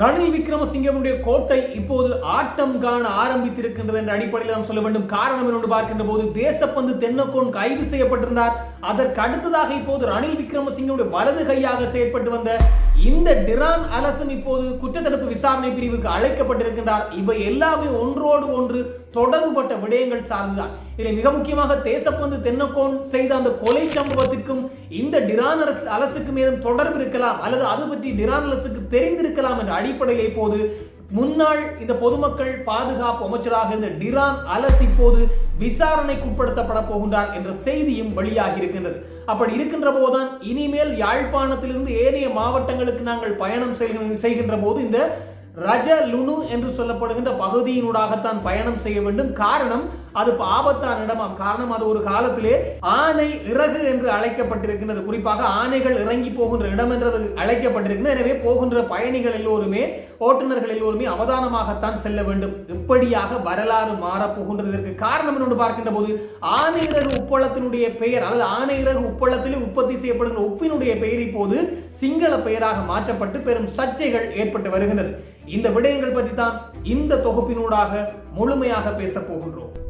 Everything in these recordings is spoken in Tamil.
ரணில் விக்ரமசிங்கவுடைய கோட்டை இப்போது ஆட்டம் காண ஆரம்பித்திருக்கின்றது என்ற அடிப்படையில் நாம் சொல்ல வேண்டும். காரணம் என்று பார்க்கின்ற போது தேசப்பந்து தென்னக்கோன் கைது செய்யப்பட்டிருந்தார். அதற்கு அடுத்ததாக இப்போது ரணில் விக்ரமசிங்கவுடைய வலது கையாக செயற்பட்டு வந்த இந்த டிரான் அலசன் இப்போது குற்றத்தடுப்பு விசாரணை பிரிவுக்கு அழைக்கப்பட்டிருக்கின்றார். இவை எல்லாமே ஒன்றோடு ஒன்று தொடர்புபட்ட விடயங்கள் சார்ந்துதான். இதில் மிக முக்கியமாக தேசப்பந்து தென்னக்கோன் செய்த அந்த கொலை சம்பவத்துக்கும் இந்த டிரான் அரசு அரசுக்கு ஏதும் தொடர்பு இருக்கலாம் அல்லது அது பற்றி டிரான் அரசுக்கு தெரிந்திருக்கலாம் என்ற அடிப்படையில் இப்போது முன்னாள் இந்த பொதுமக்கள் பாதுகாப்பு அமைச்சராக இருந்த டிரான் அலஸ் இப்போது விசாரணைக்கு உட்படுத்தப்பட போகின்றார் என்ற செய்தியும் வெளியாகி இருக்கின்றது. அப்படி இருக்கின்ற போதுதான் இனிமேல் யாழ்ப்பாணத்திலிருந்து ஏனைய மாவட்டங்களுக்கு நாங்கள் பயணம் செய்கின்ற- போது இந்த ரஜ லுனு என்று சொல்லப்படுகின்ற பகுதியினூடாகத்தான் பயணம் செய்ய வேண்டும். காரணம் அது இப்ப ஆபத்தான இடமாம் காரணம் அது ஒரு காலத்திலே ஆனை இறகு என்று அழைக்கப்பட்டிருக்கின்றது. குறிப்பாக ஆனைகள் இறங்கி போகின்ற இடம் என்றது அழைக்கப்பட்டிருக்கிறது எனவே போகின்ற பயணிகள் எல்லோருமே ஓட்டுநர்கள் எல்லோருமே அவதானமாகத்தான் செல்ல வேண்டும். இப்படியாக வரலாறு மாறப் காரணம் என்று பார்க்கின்ற போது ஆனை இறகு உப்பளத்தினுடைய பெயர் அல்லது ஆனை இறகு உப்பளத்திலே உற்பத்தி செய்யப்படுகின்ற உப்பினுடைய பெயர் இப்போது சிங்கள பெயராக மாற்றப்பட்டு பெரும் சர்ச்சைகள் ஏற்பட்டு வருகின்றது. இந்த விடயங்கள் பற்றி தான் இந்த தொகுப்பினூடாக முழுமையாக பேசப் போகின்றோம்.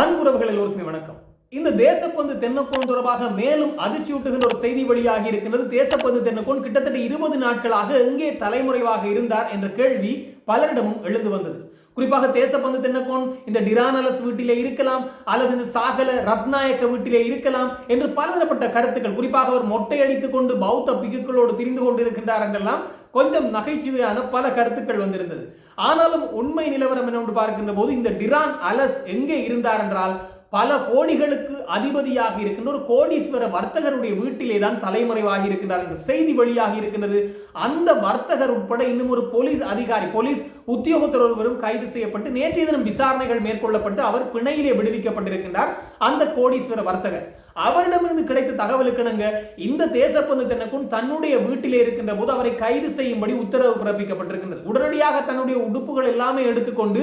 அன்புறவுகள் எல்லோருக்குமே வணக்கம். இந்த தேசப்பந்து தென்னக்கோன் தொடர்பாக மேலும் அதிர்ச்சியூட்டுகின்ற ஒரு செய்தி வெளியாகி இருக்கின்றது. தேசப்பந்து தென்னக்கோன் கிட்டத்தட்ட இருபது நாட்களாக எங்கே தலைமுறைவாக இருந்தார் என்ற கேள்வி பலரிடமும் எழுந்து வந்தது. குறிப்பாக தேசப்பந்து தென்னக்கோன் இந்த டிரானலஸ் வீட்டிலே இருக்கலாம் அல்லது இந்த சாகல ரத்நாயக்க வீட்டிலே இருக்கலாம் என்று பலதரப்பட்ட கருத்துக்கள் குறிப்பாக அவர் மொட்டை அடித்துக் கொண்டு பௌத்த பிக்குகளோடு திரிந்து கொண்டிருக்கின்றார் என்றெல்லாம் கொஞ்சம் நகைச்சுவையான பல கருத்துக்கள் வந்திருந்தது. ஆனாலும் உண்மை நிலவரம் என்னவென்று பார்க்கின்ற போது இந்த டிரான் அலஸ் எங்கே இருந்தார் என்றால் பல கோடிகளுக்கு அதிபதியாக இருக்கின்ற ஒரு கோடீஸ்வர வர்த்தகருடைய வீட்டிலே தான் தலைமறைவாகி இருக்கின்றார் என்ற செய்தி வெளியாகி இருக்கின்றது. அந்த வர்த்தகர் உட்பட இன்னும் ஒரு போலீஸ் அதிகாரி போலீஸ் உத்தியோகத்தர் ஒருவரும் கைது செய்யப்பட்டு நேற்றைய தினம் விசாரணைகள் மேற்கொள்ளப்பட்டு அவர் பிணையிலே விடுவிக்கப்பட்டிருக்கின்றார் அந்த கோடீஸ்வர வர்த்தகர். அவரிடமிருந்து கிடைத்த தகவலுக்கிணங்க இந்த தேசப்பந்து தென்னக்கும் தன்னுடைய வீட்டிலே இருக்கின்ற போது அவரை கைது செய்யும்படி உத்தரவு பிறப்பிக்கப்பட்டிருக்கின்றது. உடனடியாக தன்னுடைய உடுப்புகள் எல்லாமே எடுத்துக்கொண்டு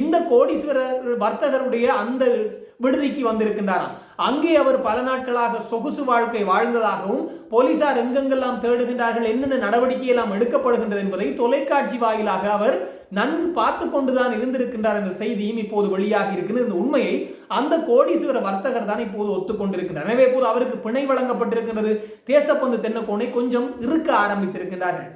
இந்த கோடீஸ்வரர் வர்த்தகருடைய அந்த விடுதிக்கு வந்திருக்கின்றாராம். அங்கே அவர் பல நாட்களாக சொகுசு வாழ்க்கை வாழ்ந்ததாகவும் போலீசார் எங்கெங்கெல்லாம் தேடுகின்றார்கள் என்னென்ன நடவடிக்கை எல்லாம் எடுக்கப்படுகின்றது என்பதை தொலைக்காட்சி வாயிலாக அவர் நன்கு பார்த்து கொண்டுதான் இருந்திருக்கின்றார் என்ற செய்தியும் இப்போது வெளியாகி இருக்கின்றது. இந்த உண்மையை அந்த கோடீஸ்வர வர்த்தகர் தான் இப்போது ஒத்துக்கொண்டிருக்கிறார் எனவே இப்போது அவருக்கு பிணை வழங்கப்பட்டிருக்கின்றது. தேசப்பந்து தென்னக்கோனை கொஞ்சம் இருக்க ஆரம்பித்திருக்கின்றார்கள்.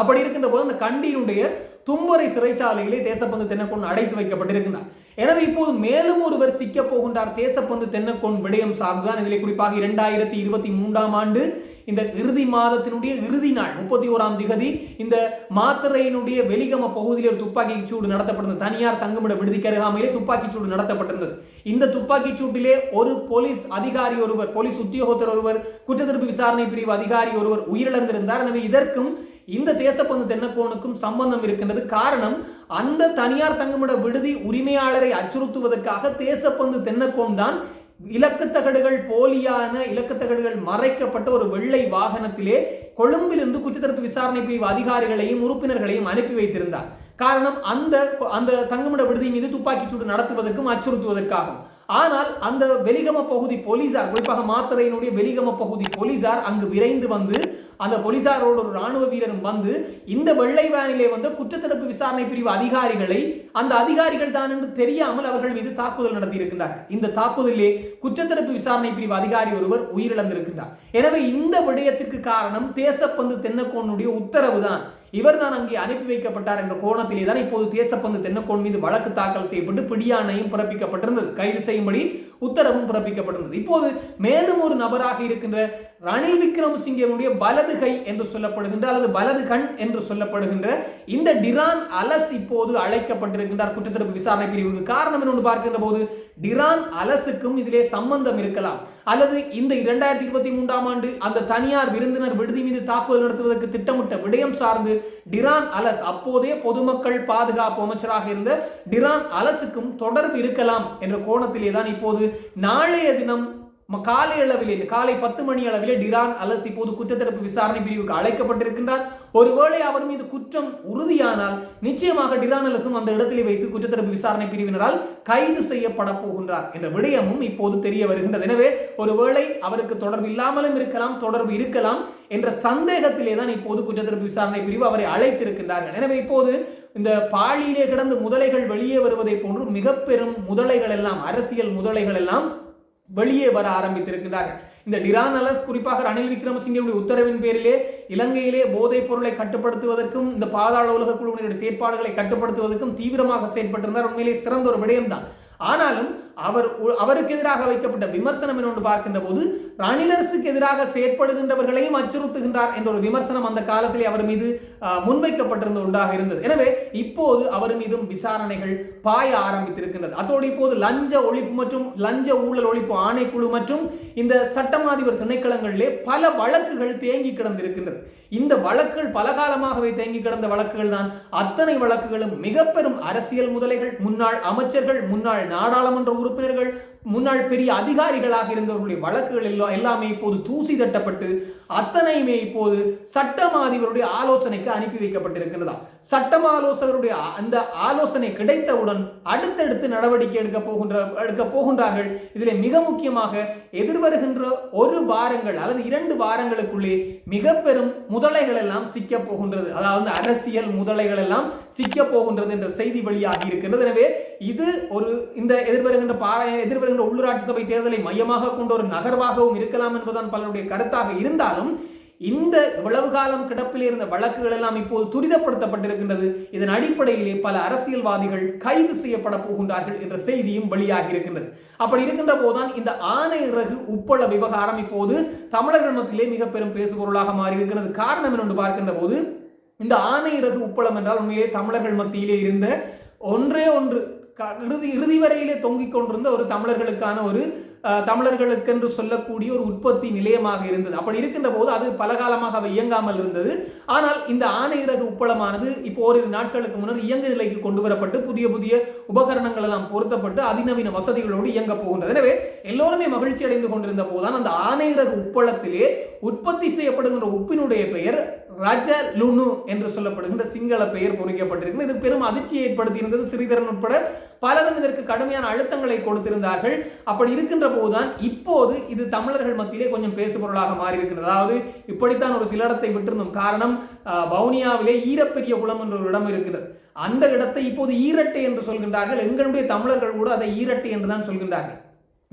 அப்படி இருக்கின்ற போது அந்த கண்டியினுடைய தும்பரை சிறைச்சாலையிலே தேசப்பந்து தென்னக்கோன் அடைத்து வைக்கப்பட்டிருக்கின்றார். எனவே இப்போது மேலும் ஒருவர் சிக்க போகின்றார். தேசப்பந்து தென்னக்கோன் விடயம் சார்ந்துதான் இதிலே குறிப்பாக இரண்டாயிரத்தி இருபத்தி மூன்றாம் ஆண்டு இந்த இறுதி மாதத்தினுடைய இறுதி நாள் முப்பத்தி ஓராம் திகதி இந்த மாத்திரையினுடைய வெளிகம பகுதியில் ஒரு துப்பாக்கி சூடு நடத்தப்பட்டிருந்தது. தனியார் தங்குமிட விடுதிக்கு அருகாமையிலே துப்பாக்கி சூடு நடத்தப்பட்டிருந்தது. இந்த துப்பாக்கி சூட்டிலே ஒரு போலீஸ் அதிகாரி ஒருவர் போலீஸ் உத்தியோகத்தர் ஒருவர் குற்றத்தடுப்பு விசாரணை பிரிவு அதிகாரி ஒருவர் உயிரிழந்திருந்தார். எனவே இதற்கும் இந்த தேசப்பந்து தென்னக்கோனுக்கும் சம்பந்தம் இருக்கின்றது. காரணம் அந்த தனியார் தங்குமிட விடுதி உரிமையாளரை அச்சுறுத்துவதற்காக தேசப்பந்து தென்னக்கோன் தான் இலக்குத்தகடுகள் போலியான இலக்குத்தகடுகள் மறைக்கப்பட்ட ஒரு வெள்ளை வாகனத்திலே கொழும்பிலிருந்து குற்றத்தடுப்பு விசாரணை பிரிவு அதிகாரிகளையும் உறுப்பினர்களையும் அனுப்பி வைத்திருந்தார். காரணம் அந்த அந்த தங்குமிட விடுதி மீது துப்பாக்கிச் சூடு நடத்துவதற்கும் அச்சுறுத்துவதற்காகும் ஆனால் அந்த வெலிகம பகுதி போலீசார் குறிப்பாக மாத்தறையினுடைய வெலிகம பகுதி போலீசார் அங்கு விரைந்து வந்து அந்த போலீசாரோட ஒரு ராணுவ வீரரும் வந்து இந்த வெள்ளை வேனிலே வந்து குற்றத்தடுப்பு விசாரணை பிரிவு அதிகாரிகளை அந்த அதிகாரிகள் தான் என்று தெரியாமல் அவர்கள் மீது தாக்குதல் நடத்தி இந்த தாக்குதலிலே குற்றத்தடுப்பு விசாரணை பிரிவு அதிகாரி ஒருவர் உயிரிழந்திருக்கின்றார். எனவே இந்த விடயத்திற்கு காரணம் தேசப்பந்து தென்னக்கோனுடைய உத்தரவு தான் இவர்தான் அங்கே அனுப்பி வைக்கப்பட்டார் என்ற கோணத்திலே தான் இப்போது தேசப்பந்து தென்னக்கோன் மீது வழக்கு தாக்கல் செய்யப்பட்டு பிடியாணையும் பிறப்பிக்கப்பட்டிருந்தது. கைது செய்யும்படி உத்தரவும் பிறப்பிக்கப்பட்டிருந்தது. இப்போது மேலும் ஒரு நபராக இருக்கின்ற ரணில் விக்ரமசிங்கனுடைய வலது கை என்று சொல்லப்படுகின்ற அல்லது வலது கண் என்று சொல்லப்படுகின்ற இந்த டிரான் அலஸ் இப்போது அழைக்கப்பட்டிருக்கின்றார். குற்றத்தடுப்பு விசாரணை பிரிவுக்கு. காரணம் என்று பார்க்கின்ற போது டிரான் அலசுக்கும் இதிலே சம்பந்தம் இருக்கலாம். அல்லது இந்த இரண்டாயிரத்தி இருபத்தி மூன்றாம் ஆண்டு அந்த தனியார் விருந்தினர் விடுதி மீது தாக்குதல் நடத்துவதற்கு திட்டமிட்ட விடயம் சார்ந்து டிரான் அலஸ் அப்போதே பொதுமக்கள் பாதுகாப்பு அமைச்சராக இருந்த டிரான் அலசுக்கும் தொடர்பு இருக்கலாம் என்ற கோணத்திலே தான் இப்போது நாளைய தினம் காலை அளவிலே காலை பத்து மணி அளவிலே டிரான் அலஸ் இப்போது குற்றத்தடுப்பு விசாரணை பிரிவுக்கு அழைக்கப்பட்டிருக்கின்றார். ஒருவேளை அவர் மீது குற்றம் உறுதியானால் நிச்சயமாக டிரான் அலசும் அந்த இடத்திலே வைத்து குற்றத்தடுப்பு விசாரணை பிரிவினரால் கைது செய்யப்பட போகின்றார் என்ற விடயமும் இப்போது தெரிய வருகின்றது. எனவே ஒருவேளை அவருக்கு தொடர்பு இல்லாமலும் இருக்கலாம் தொடர்பு இருக்கலாம் என்ற சந்தேகத்திலே தான் இப்போது குற்றத்தடுப்பு விசாரணை பிரிவு அவரை அழைத்திருக்கின்றார்கள். எனவே இப்போது இந்த பாலியிலே கிடந்து முதலைகள் வெளியே வருவதை போன்று மிக பெரும் முதலைகள் எல்லாம் அரசியல் முதலைகள் எல்லாம் வெளியே வர ஆரம்பித்திருக்கிறார்கள் இந்த டிரான் அலஸ் குறிப்பாக ரணில் விக்ரமசிங்கனுடைய உத்தரவின் பேரிலே இலங்கையிலே போதைப் பொருளை கட்டுப்படுத்துவதற்கும் இந்த பாதாள உலக குழுவினருடைய செயற்பாடுகளை கட்டுப்படுத்துவதற்கும் தீவிரமாக செயற்பட்டிருந்தார். உண்மையிலே சிறந்த ஒரு விடயம்தான். ஆனாலும் அவர் அவருக்கு எதிராக வைக்கப்பட்ட விமர்சனம் என்று பார்க்கின்ற போது ரணிலரசுக்கு எதிராக செயற்படுகின்றவர்களையும் அச்சுறுத்துகின்றார் என்ற ஒரு விமர்சனம் அந்த காலத்திலே அவர் மீது ஆஹ், முன்வைக்கப்பட்டிருந்த இருந்தது. எனவே இப்போது அவர் மீதும் விசாரணைகள் பாய ஆரம்பித்திருக்கின்றது. அதோடு இப்போது லஞ்ச ஒழிப்பு மற்றும் லஞ்ச ஊழல் ஒழிப்பு ஆணைக்குழு மற்றும் இந்த சட்டமாதிபர் திணைக்களங்களிலே பல வழக்குகள் தேங்கி கிடந்திருக்கின்றது. இந்த வழக்குகள் பல காலமாகவே தேங்கி கிடந்த வழக்குகள் தான். அத்தனை வழக்குகளும் மிக பெரும் அரசியல் முதலைகள் முன்னாள் அமைச்சர்கள் முன்னாள் நாடாளுமன்ற உறுப்பினர்கள் முன்னாள் பெரிய அதிகாரிகளாக இருந்தவர்களுடைய வழக்குகள் எல்லாம் எல்லாமே இப்போது தூசி தட்டப்பட்டு அத்தனையுமே இப்போது சட்டமாதிபருடைய ஆலோசனைக்கு அனுப்பி வைக்கப்பட்டிருக்கிறதா சட்டம் ஆலோசகருடைய அந்த ஆலோசனை கிடைத்தவுடன் அடுத்தடுத்து நடவடிக்கை எடுக்க போகின்ற எடுக்க போகின்றார்கள். இதில் மிக முக்கியமாக எதிர்வருகின்ற ஒரு வாரங்கள் அல்லது இரண்டு வாரங்களுக்குள்ளே மிக பெரும் முதலைகள் எல்லாம் சிக்க போகின்றது. அதாவது அரசியல் முதலைகள் எல்லாம் சிக்க போகின்றது என்ற செய்தி வெளியாகி இருக்கிறது எனவே இது ஒரு இந்த எதிர்வருகின்ற பார எதிர்வருகின்ற உள்ளூராட்சி சபை தேர்தலை மையமாக கொண்ட ஒரு நகர்வாகவும் இருக்கலாம் என்பதுதான் பலருடைய கருத்தாக இருந்தாலும் இந்த இவ்வளவு காலம் கிடப்பில் இருந்த வழக்குகள் எல்லாம் இப்போது துரிதப்படுத்தப்பட்டிருக்கின்றது. இதன் அடிப்படையிலே பல அரசியல்வாதிகள் கைது செய்யப்பட போகின்றார்கள் என்ற செய்தியும் வெளியாகி இருக்கின்றது. அப்படி இருக்கின்ற போதுதான் இந்த ஆணை ரகு உப்பள விவகாரம் இப்போது தமிழர்கள் மத்தியிலே மிக பெரும் பேசுபொருளாக மாறி இருக்கிறது காரணம் என்று பார்க்கின்ற போது இந்த ஆணை ரகு உப்பளம் என்றால் உண்மையிலே தமிழர்கள் மத்தியிலே இருந்த ஒன்றே ஒன்று இறுதி இறுதி வரையிலே தொங்கிக் கொண்டிருந்த ஒரு தமிழர்களுக்கான ஒரு தமிழர்களுக்கென்று சொல்லக்கூடிய ஒரு உற்பத்தி நிலையமாக இருந்தது. அப்படி இருக்கின்ற போது அது பல காலமாக அவை இயங்காமல் இருந்தது. ஆனால் இந்த ஆணை உப்பளமானது இப்போ ஓரிரு நாட்களுக்கு முன்னர் இயங்கு நிலைக்கு கொண்டு வரப்பட்டு புதிய புதிய உபகரணங்கள் எல்லாம் பொருத்தப்பட்டு அதிநவீன வசதிகளோடு இயங்க போகின்றது. எனவே எல்லோருமே மகிழ்ச்சி அடைந்து கொண்டிருந்த போதுதான் அந்த ஆணை இறகு உப்பளத்திலே உற்பத்தி செய்யப்படுகின்ற உப்பினுடைய பெயர் ரஜ லுனு என்று சொல்லப்படுகின்ற சிங்கள பெயர் பொறிக்கப்பட்டிருக்கிறது. இது பெரும் அதிர்ச்சியை ஏற்படுத்தியிருந்தது. ஸ்ரீதரன் உட்பட பலரும் இதற்கு கடுமையான அழுத்தங்களை கொடுத்திருந்தார்கள். அப்படி இருக்கின்ற போதுதான் இப்போது இது தமிழர்கள் மத்தியிலே கொஞ்சம் பேசுபொருளாக மாறியிருக்கிறது. அதாவது இப்படித்தான் ஒரு சில இடத்தை விட்டிருந்தோம் காரணம் வவுனியாவிலே ஈரப்பெரிய குளம் என்ற ஒரு இடம் இருக்கிறது. அந்த இடத்தை இப்போது ஈரட்டை என்று சொல்கின்றார்கள். எங்களுடைய தமிழர்கள் கூட அதை ஈரட்டை என்று தான் சொல்கின்றார்கள்.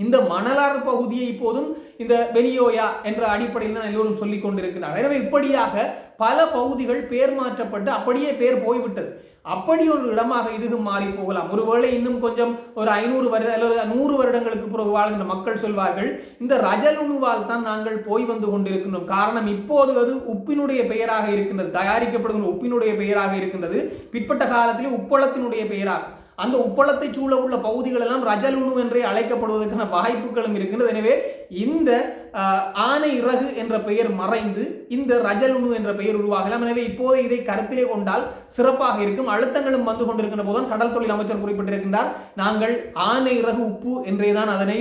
இந்த மணலாறு பகுதியை இப்போதும் இந்த வெளியோயா என்ற அடிப்படையில் தான் எல்லோரும் சொல்லிக் கொண்டிருக்கிறார்கள். எனவே இப்படியாக பல பகுதிகள் பேர் மாற்றப்பட்டு அப்படியே பேர் போய்விட்டது. அப்படி ஒரு இடமாக இதுவும் மாறி போகலாம். ஒருவேளை இன்னும் கொஞ்சம் ஒரு ஐநூறு வருட அல்லது நூறு வருடங்களுக்கு பிறகு வாழ்கின்ற மக்கள் சொல்வார்கள் இந்த ரஜலுணுவால் தான் நாங்கள் போய் வந்து கொண்டிருக்கின்றோம். காரணம் இப்போது அது உப்பினுடைய பெயராக இருக்கின்றது தயாரிக்கப்படுகின்ற உப்பினுடைய பெயராக இருக்கின்றது. பிற்பட்ட காலத்திலே உப்பளத்தினுடைய பெயராக அந்த உப்பளத்தை சூழ உள்ள பகுதிகள் எல்லாம் ரஜலுணு என்றே அழைக்கப்படுவதற்கான வாய்ப்புகளும் இருக்கின்றது. எனவே இந்த ஆனை இறகு என்ற பெயர் மறைந்து இந்த ரஜலுணு என்ற பெயர் உருவாகலாம். எனவே இப்போது இதை கருத்திலே கொண்டால் சிறப்பாக இருக்கும். அழுத்தங்களும் வந்து கொண்டிருக்கின்ற போதுதான் கடல் தொழில் அமைச்சர் குறிப்பிட்டிருக்கின்றார். நாங்கள் ஆனை இறகு உப்பு என்றே தான் அதனை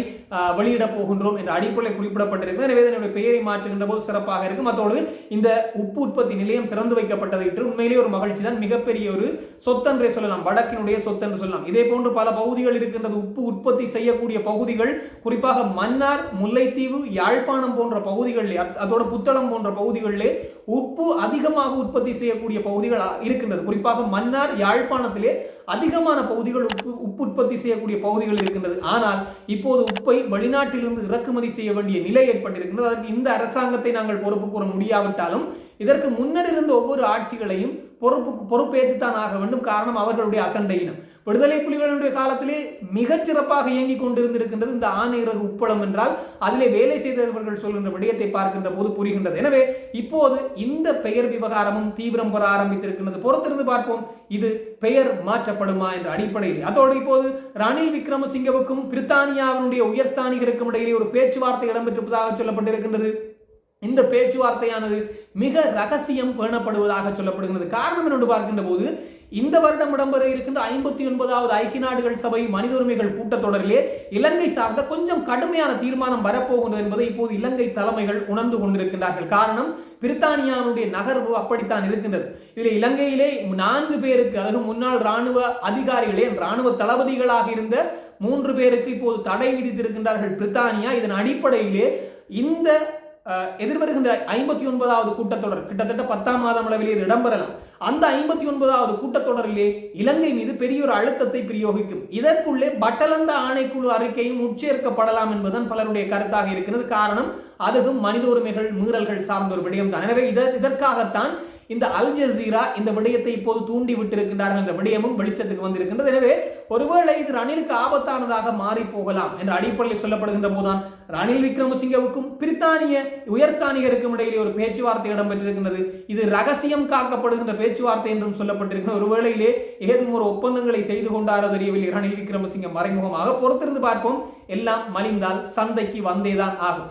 வெளியிடப் போகின்றோம் என்ற அடிப்படையில் குறிப்பிடப்பட்டிருக்கும் எனவே இதனுடைய பெயரை மாற்றுகின்ற போது சிறப்பாக இருக்கும். அதோடு இந்த உப்பு உற்பத்தி நிலையம் திறந்து வைக்கப்பட்டதை என்று உண்மையிலேயே ஒரு மகிழ்ச்சி தான் மிகப்பெரிய ஒரு சொத்தென்றே சொல்லலாம். வடக்கினுடைய சொத்தென்று சொல்லலாம். இதே போன்று பல பகுதிகள் இருக்கின்றது உப்பு உற்பத்தி செய்யக்கூடிய பகுதிகள் குறிப்பாக மன்னார் முல்லைத்தீவு யாழ்ப்பாணம் போன்ற பகுதிகளிலே அதோட புத்தளம் போன்ற பகுதிகளிலே உப்பு அதிகமாக உற்பத்தி செய்யக்கூடிய பகுதிகள் இருக்கின்றது. குறிப்பாக மன்னார் யாழ்ப்பாணத்திலே அதிகமான பகுதிகள் உப்பு உப்பு உற்பத்தி செய்யக்கூடிய பகுதிகள் இருக்கின்றது. ஆனால் இப்போது உப்பை வெளிநாட்டிலிருந்து இறக்குமதி செய்ய வேண்டிய நிலை ஏற்பட்டிருக்கின்றது. அதற்கு இந்த அரசாங்கத்தை நாங்கள் பொறுப்பு கூற முடியாவிட்டாலும் இதற்கு முன்னர் இருந்த ஒவ்வொரு ஆட்சிகளையும் பொறுப்பு பொறுப்பேற்றுத்தான் ஆக வேண்டும். காரணம் அவர்களுடைய அசண்டையினம் விடுதலை புலிகளுடைய காலத்திலே மிகச் சிறப்பாக இயங்கிக் கொண்டிருந்திருக்கின்றது இந்த ஆணை இறகு உப்பளம் என்றால் அதிலே வேலை செய்தவர்கள் சொல்கின்ற விடயத்தை பார்க்கின்ற போது புரிகின்றது. எனவே இப்போது இந்த பெயர் விவகாரமும் தீவிரம் பெற ஆரம்பித்திருக்கின்றது. பொறுத்திருந்து பார்ப்போம் இது பெயர் மாற்றப்படுமா என்ற அடிப்படையில். அதோடு இப்போது ரணில் விக்ரமசிங்கவுக்கும் பிரித்தானியாவினுடைய உயர்ஸ்தானிகருக்கும் இடையிலே ஒரு பேச்சுவார்த்தை இடம்பெற்றிருப்பதாக சொல்லப்பட்டிருக்கின்றது. இந்த பேச்சுவார்த்தையானது மிக ரகசியம் பேணப்படுவதாக சொல்லப்படுகிறது காரணம் என்று பார்க்கின்ற போது இந்த வருடம் இடம்பெற இருக்கின்ற ஐம்பத்தி ஒன்பதாவது ஐக்கிய நாடுகள் சபை மனித உரிமைகள் கூட்டத்தொடரிலே இலங்கை சார்ந்த கொஞ்சம் கடுமையான தீர்மானம் வரப்போகின்றது என்பதை இப்போது இலங்கை தலைமைகள் உணர்ந்து கொண்டிருக்கின்றார்கள். காரணம் பிரித்தானியாவுடைய நகர்வு அப்படித்தான் இருக்கின்றது. இதில் இலங்கையிலே நான்கு பேருக்கு அதாவது முன்னாள் ராணுவ அதிகாரிகளே ராணுவ தளபதிகளாக இருந்த மூன்று பேருக்கு இப்போது தடை விதித்திருக்கின்றார்கள் பிரித்தானியா. இதன் அடிப்படையிலே இந்த எதிர்வருகின்ற ஐம்பத்தி ஒன்பதாவது கூட்டத்தொடர் கிட்டத்தட்ட பத்தாம் மாதம் அளவில் இது இடம்பெறலாம். அந்த ஐம்பத்தி ஒன்பதாவது கூட்டத்தொடரிலே இலங்கை மீது பெரிய ஒரு அழுத்தத்தை பிரயோகிக்கும். இதற்குள்ளே பட்டலந்த ஆணைக்குழு அறிக்கையும் உட்சேர்க்கப்படலாம் என்பதுதான் பலருடைய கருத்தாக இருக்கிறது. காரணம் அதுவும் மனித உரிமைகள் மீறல்கள் சார்ந்த ஒரு விடயம் தான் எனவே இத இதற்காகத்தான் இந்த அல் ஜசீரா இந்த விடயத்தை இப்போது தூண்டி விட்டிருக்கின்றார்கள் என்ற விடயமும் வெளிச்சத்துக்கு வந்திருக்கின்றது. எனவே ஒருவேளை இது ரணிலுக்கு ஆபத்தானதாக மாறி போகலாம் என்ற அடிப்படையில் சொல்லப்படுகின்ற போதுதான் ரணில் விக்ரமசிங்கவுக்கும் பிரித்தானிய உயர்ஸ்தானிகருக்கும் இடையிலே ஒரு பேச்சுவார்த்தை இடம்பெற்றிருக்கின்றது. இது ரகசியம் காக்கப்படுகின்ற பேச்சுவார்த்தை என்றும் சொல்லப்பட்டிருக்கின்ற ஒரு வேளையிலே ஏதும் ஒரு ஒப்பந்தங்களை செய்து கொண்டாரோ தெரியவில்லை. ரணில் விக்ரமசிங்க மறைமுகமாக பொறுத்திருந்து பார்ப்போம். எல்லாம் மலிந்தால் சந்தைக்கு வந்தேதான் ஆகும்.